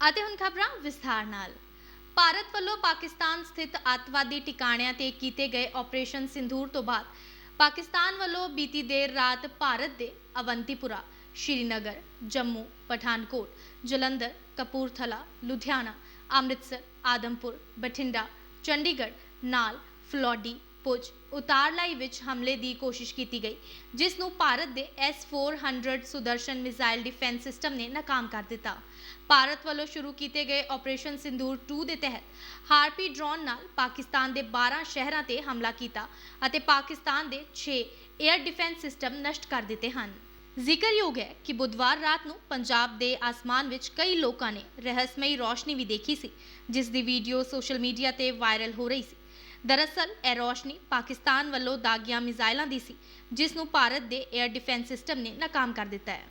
ਅਤੇ ਹੁਣ ਖਬਰਾਂ ਵਿਸਥਾਰ ਨਾਲ। ਭਾਰਤ ਵੱਲੋਂ ਪਾਕਿਸਤਾਨ ਸਥਿਤ ਅੱਤਵਾਦੀ ਟਿਕਾਣਿਆਂ ਤੇ ਕੀਤੇ ਗਏ ਆਪਰੇਸ਼ਨ ਸਿੰਧੂਰ ਤੋਂ ਬਾਅਦ ਪਾਕਿਸਤਾਨ ਵੱਲੋਂ ਬੀਤੀ ਦੇਰ ਰਾਤ ਭਾਰਤ ਦੇ ਅਵੰਤੀਪੁਰਾ, ਸ਼੍ਰੀਨਗਰ, ਜੰਮੂ, ਪਠਾਨਕੋਟ, ਜਲੰਧਰ, ਕਪੂਰਥਲਾ, ਲੁਧਿਆਣਾ, ਅੰਮ੍ਰਿਤਸਰ, ਆਦਮਪੁਰ, ਬਠਿੰਡਾ, ਚੰਡੀਗੜ੍ਹ, ਨਾਲ ਫਲੋਡੀ ਪੁੱਜ ਉਤਾਰਲਾਈ ਵਿੱਚ ਹਮਲੇ ਦੀ ਕੋਸ਼ਿਸ਼ ਕੀਤੀ ਗਈ, ਜਿਸ ਨੂੰ ਭਾਰਤ ਦੇ S400 Sudarshan missile defence system ਨੇ ਨਾਕਾਮ ਕਰ ਦਿੱਤਾ। ਭਾਰਤ ਵੱਲੋਂ ਸ਼ੁਰੂ ਕੀਤੇ ਗਏ ਆਪਰੇਸ਼ਨ ਸਿੰਦੂਰ 2 ਦੇ ਤਹਿਤ ਹਾਰਪੀ ਡਰੋਨ ਨਾਲ ਪਾਕਿਸਤਾਨ ਦੇ 12 ਸ਼ਹਿਰਾਂ ਤੇ ਹਮਲਾ ਕੀਤਾ ਅਤੇ ਪਾਕਿਸਤਾਨ ਦੇ 6 에ਅਰ ਡਿਫੈਂਸ ਸਿਸਟਮ ਨਸ਼ਟ ਕਰ ਦਿੱਤੇ ਹਨ। ਜ਼ਿਕਰਯੋਗ ਹੈ ਕਿ ਬੁੱਧਵਾਰ ਰਾਤ ਨੂੰ ਪੰਜਾਬ ਦੇ ਆਸਮਾਨ ਵਿੱਚ ਕਈ ਲੋਕਾਂ ਨੇ ਰਹੱਸਮਈ ਰੋਸ਼ਨੀ ਵੀ ਦੇਖੀ ਸੀ, ਜਿਸ ਦੀ ਵੀਡੀਓ ਸੋਸ਼ਲ ਮੀਡੀਆ ਤੇ ਵਾਇਰਲ ਹੋ ਰਹੀ ਸੀ। ਦਰਅਸਲ, ਇਹ ਰੋਸ਼ਨੀ ਪਾਕਿਸਤਾਨ ਵੱਲੋਂ ਦਾਗੀਆਂ ਮਿਜ਼ਾਈਲਾਂ ਦੀ ਸੀ, ਜਿਸ ਨੂੰ ਭਾਰਤ ਦੇ 에ਅਰ ਡਿਫੈਂਸ ਸਿਸਟਮ ਨੇ ਨਾਕਾਮ ਕਰ ਦਿੱਤਾ ਹੈ।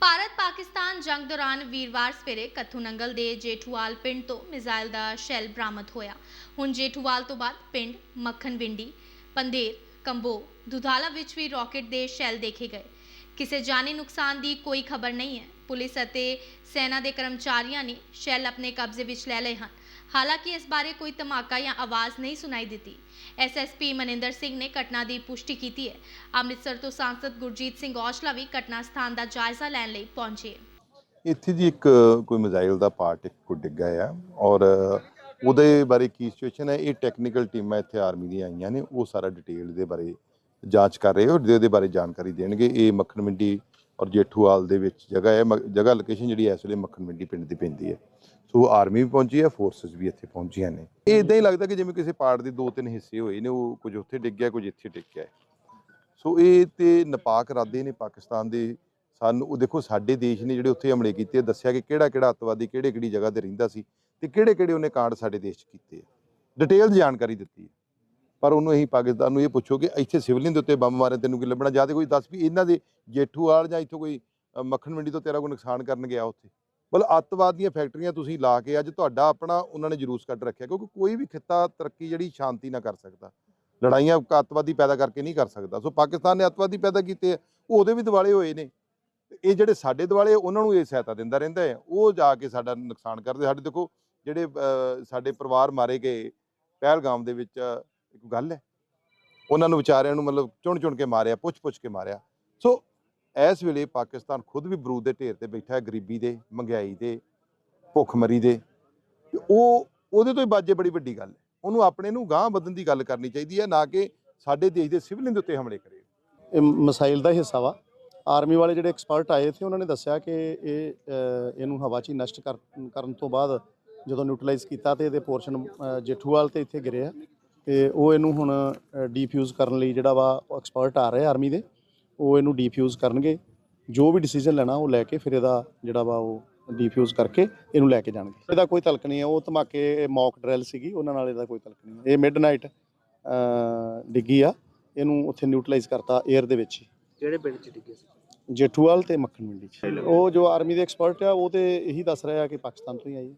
ਭਾਰਤ ਪਾਕਿਸਤਾਨ ਜੰਗ ਦੌਰਾਨ ਵੀਰਵਾਰ ਸਵੇਰੇ ਕੱਥੂ ਨੰਗਲ ਦੇ ਜੇਠੂਵਾਲ ਪਿੰਡ ਤੋਂ ਮਿਜ਼ਾਈਲ ਦਾ ਸ਼ੈਲ ਬਰਾਮਦ ਹੋਇਆ। ਹੁਣ ਜੇਠੂਵਾਲ ਤੋਂ ਬਾਅਦ ਪਿੰਡ ਮੱਖਣਵਿੰਡੀ, ਪੰਦੇਰ ਕੰਬੋ ਦੁਧਾਲਾ ਵਿੱਚ ਵੀ ਰਾਕੇਟ ਦੇ ਸ਼ੈਲ ਦੇਖੇ ਗਏ। ਕਿਸੇ ਜਾਨੀ ਨੁਕਸਾਨ ਦੀ ਕੋਈ ਖਬਰ ਨਹੀਂ ਹੈ। ਪੁਲਿਸ ਅਤੇ ਸੈਨਾ ਦੇ ਕਰਮਚਾਰੀਆਂ ਨੇ ਸ਼ੈਲ ਆਪਣੇ ਕਬਜ਼ੇ ਵਿੱਚ ਲੈ ਲਏ ਹਨ। ਹਾਲਾਂਕਿ ਇਸ ਬਾਰੇ ਕੋਈ ਧਮਾਕਾ ਜਾਂ ਆਵਾਜ਼ ਨਹੀਂ ਸੁਣਾਈ ਦਿੱਤੀ। ਐਸਐਸਪੀ ਮਨਿੰਦਰ ਸਿੰਘ ਨੇ ਘਟਨਾ ਦੀ ਪੁਸ਼ਟੀ ਕੀਤੀ ਹੈ। ਅੰਮ੍ਰਿਤਸਰ ਤੋਂ ਸਾਂਸਦ ਗੁਰਜੀਤ ਸਿੰਘ ਔਜਲਾ ਵੀ ਘਟਨਾ ਸਥਾਨ ਦਾ ਜਾਇਜ਼ਾ ਲੈਣ ਲਈ ਪਹੁੰਚੇ ਇੱਥੇ ਜੀ ਇੱਕ, ਕੋਈ ਮਿਜ਼ਾਈਲ ਦਾ ਪਾਰਟ ਇੱਕ ਕੋ ਡਿੱਗਾ ਆ ਔਰ ਉਹਦੇ ਬਾਰੇ ਕੀ ਸਿਚੁਏਸ਼ਨ ਹੈ? ਇਹ ਟੈਕਨੀਕਲ ਟੀਮਾਂ ਇੱਥੇ ਆਰਮੀ ਦੀਆਂ ਆਈਆਂ ਨੇ, ਉਹ ਸਾਰਾ ਡਿਟੇਲ ਦੇ ਬਾਰੇ ਜਾਂਚ ਕਰ ਰਹੇ ਔਰ ਇਹਦੇ ਬਾਰੇ ਜਾਣਕਾਰੀ ਦੇਣਗੇ। ਇਹ ਮੱਖਣ ਮੰਡੀ ਔਰ ਜੇਠੂਵਾਲ ਦੇ ਵਿੱਚ ਜਗ੍ਹਾ ਹੈ, ਮ- ਜਗ੍ਹਾ ਲੋਕੇਸ਼ਨ ਜਿਹੜੀ ਇਸ ਵੇਲੇ ਮੱਖਣ ਮੰਡੀ ਪਿੰਡ ਦੀ ਪੈਂਦੀ ਹੈ। ਸੋ ਆਰਮੀ ਵੀ ਪਹੁੰਚੀ ਹੈ ਫੋਰਸਸ ਵੀ ਇੱਥੇ ਪਹੁੰਚੀਆਂ ਨੇ। ਇਹ ਇਦਾਂ ਹੀ ਲੱਗਦਾ ਕਿ ਜਿਵੇਂ ਕਿਸੇ ਪਾਰਟ ਦੇ ਦੋ ਤਿੰਨ ਹਿੱਸੇ ਹੋਏ ਨੇ, ਉਹ ਕੁਝ ਉੱਥੇ ਡਿੱਗ ਗਿਆ, ਕੁਝ ਇੱਥੇ ਡਿੱਗਿਆ ਹੈ। ਸੋ ਇਹ ਤੇ ਨਪਾਕ ਇਰਾਦੇ ਨੇ ਪਾਕਿਸਤਾਨ ਦੇ। ਸਾਨੂੰ, ਉਹ ਦੇਖੋ, ਸਾਡੇ ਦੇਸ਼ ਨੇ ਜਿਹੜੇ ਉੱਥੇ ਹਮਲੇ ਕੀਤੇ ਦੱਸਿਆ ਕਿ ਕਿਹੜਾ ਕਿਹੜਾ ਅੱਤਵਾਦੀ ਕਿਹੜੇ ਕਿਹੜੀ ਜਗ੍ਹਾ ਤੇ ਰਹਿੰਦਾ ਸੀ ਤੇ ਕਿਹੜੇ ਕਿਹੜੇ ਉਹਨੇ ਕਾਂਡ ਸਾਡੇ ਦੇਸ਼ 'ਚ ਕੀਤੇ ਡਿਟੇਲ ਜਾਣਕਾਰੀ ਦਿੱਤੀ ਹੈ। ਪਰ ਉਹਨੂੰ ਅਸੀਂ ਪਾਕਿਸਤਾਨ ਨੂੰ ਇਹ ਪੁੱਛੋ ਕਿ ਇੱਥੇ ਸਿਵਲਿਅਨ ਦੇ ਉੱਤੇ ਬੰਬ ਮਾਰੇ ਤੈਨੂੰ ਕੀ ਲੱਭਣਾ? ਜਾਂ ਤੇ ਕੋਈ ਦੱਸ ਵੀ ਇਹਨਾਂ ਦੇ ਜੇਠੂਵਾਲ ਜਾਂ ਇੱਥੋਂ ਕੋਈ ਮੱਖਣ ਮੰਡੀ ਤੋਂ ਤੇਰਾ ਕੋਈ ਨੁਕਸਾਨ ਕਰਨ ਗਿਆ ਉੱਥੇ। ਮਤਲਬ ਅੱਤਵਾਦ ਦੀਆਂ ਫੈਕਟਰੀਆਂ ਤੁਸੀਂ ਲਾ ਕੇ ਅੱਜ ਤੁਹਾਡਾ ਆਪਣਾ ਉਹਨਾਂ ਨੇ ਜਲੂਸ ਕੱਢ ਰੱਖਿਆ ਕਿਉਂਕਿ ਕੋਈ ਵੀ ਖਿੱਤਾ ਤਰੱਕੀ ਜਿਹੜੀ ਸ਼ਾਂਤੀ ਨਾ ਕਰ ਸਕਦਾ। ਲੜਾਈਆਂ ਅੱਤਵਾਦੀ ਪੈਦਾ ਕਰਕੇ ਨਹੀਂ ਕਰ ਸਕਦਾ। ਸੋ ਪਾਕਿਸਤਾਨ ਨੇ ਅੱਤਵਾਦੀ ਪੈਦਾ ਕੀਤੇ ਆ, ਉਹ ਉਹਦੇ ਵੀ ਦਿਵਾਲੇ ਹੋਏ ਨੇ। ਇਹ ਜਿਹੜੇ ਸਾਡੇ ਦਿਵਾਲੇ ਉਹਨਾਂ ਨੂੰ ਇਹ ਸਹਾਇਤਾ ਦਿੰਦਾ ਰਹਿੰਦਾ ਹੈ। ਉਹ ਜਾ ਕੇ ਸਾਡਾ ਨੁਕਸਾਨ ਕਰਦੇ। ਸਾਡੇ ਦੇਖੋ ਜਿਹੜੇ ਸਾਡੇ ਪਰਿਵਾਰ ਮਾਰੇ ਗਏ ਪਹਿਲਗਾਮ ਦੇ ਵਿੱਚ ਇੱਕ ਗੱਲ ਹੈ। ਉਹਨਾਂ ਨੂੰ ਵਿਚਾਰਿਆਂ ਨੂੰ ਮਤਲਬ ਚੁਣ ਚੁਣ ਕੇ ਮਾਰਿਆ, ਪੁੱਛ ਪੁੱਛ ਕੇ ਮਾਰਿਆ। ਸੋ ਇਸ ਵੇਲੇ ਪਾਕਿਸਤਾਨ ਖੁਦ ਵੀ ਬਰੂਦ ਦੇ ਢੇਰ ਤੇ ਬੈਠਾ ਹੈ, ਗਰੀਬੀ ਦੇ, ਮਹਿੰਗਾਈ ਦੇ, ਭੁੱਖਮਰੀ ਦੇ। ਤੇ ਉਹ, ਉਹਦੇ ਤੋਂ ਹੀ ਬਾਜੇ ਬੜੀ ਵੱਡੀ ਗੱਲ ਹੈ। ਉਹਨੂੰ ਆਪਣੇ ਨੂੰ ਗਾਂਹ ਵਧਣ ਦੀ ਗੱਲ ਕਰਨੀ ਚਾਹੀਦੀ ਹੈ, ਨਾ ਕਿ ਸਾਡੇ ਦੇਸ਼ ਦੇ ਸਿਵਲਿਅਨ ਦੇ ਉੱਤੇ ਹਮਲੇ ਕਰੇ। ਇਹ ਮਿਸਾਈਲ ਦਾ ਹਿੱਸਾ ਵਾ। ਆਰਮੀ ਵਾਲੇ ਜਿਹੜੇ ਐਕਸਪਰਟ ਆਏ ਸੀ ਉਹਨਾਂ ਨੇ ਦੱਸਿਆ ਕਿ ਇਹ ਇਹਨੂੰ ਹਵਾ 'ਚ ਹੀ ਨਸ਼ਟ ਕਰਨ ਤੋਂ ਬਾਅਦ ਜਦੋਂ ਨਿਊਟਰਲਾਈਜ਼ ਕੀਤਾ ਤੇ ਇਹਦੇ ਪੋਰਸ਼ਨ ਜੇਠੂਵਾਲ ਤੇ ਇੱਥੇ ਗਿਰੇ ਆ। ਤੇ ਉਹ ਇਹਨੂੰ ਹੁਣ ਡੀਫਿਊਜ਼ ਕਰਨ ਲਈ ਜਿਹੜਾ ਵਾ ਐਕਸਪਰਟ ਆ ਰਹੇ ਆਰਮੀ ਦੇ ਉਹ ਇਹਨੂੰ ਡੀਫਿਊਜ਼ ਕਰਨਗੇ। ਜੋ ਵੀ ਡਿਸੀਜਨ ਲੈਣਾ ਉਹ ਲੈ ਕੇ ਫਿਰ ਇਹਦਾ ਜਿਹੜਾ ਵਾ ਉਹ ਡੀਫਿਊਜ਼ ਕਰਕੇ ਇਹਨੂੰ ਲੈ ਕੇ ਜਾਣਗੇ। ਇਹਦਾ ਕੋਈ ਤਲਕ ਨਹੀਂ ਹੈ। ਉਹ ਧਮਾਕੇ ਮੌਕ ਡਰਿਲ ਸੀਗੀ ਉਹਨਾਂ ਨਾਲ ਇਹਦਾ ਕੋਈ ਤਲਕ ਨਹੀਂ। ਇਹ ਮਿਡਨਾਈਟ ਡਿੱਗੀ ਆ। ਇਹਨੂੰ ਉੱਥੇ ਨਿਊਟਰਲਾਈਜ਼ ਕਰਤਾ 에ਅਰ ਦੇ ਵਿੱਚ ਹੀ। ਕਿਹੜੇ ਪਿੰਡ ਚ ਡਿੱਗੇ ਸੀ? ਜੇਠੂਵਾਲ ਤੇ ਮੱਖਣ ਮੰਡੀ ਚ। ਉਹ ਜੋ ਆਰਮੀ ਦੇ ਐਕਸਪਰਟ ਆ ਉਹ ਤੇ ਇਹੀ ਦੱਸ ਰਿਹਾ ਕਿ ਪਾਕਿਸਤਾਨ ਤੋਂ ਹੀ ਆਈ ਹੈ।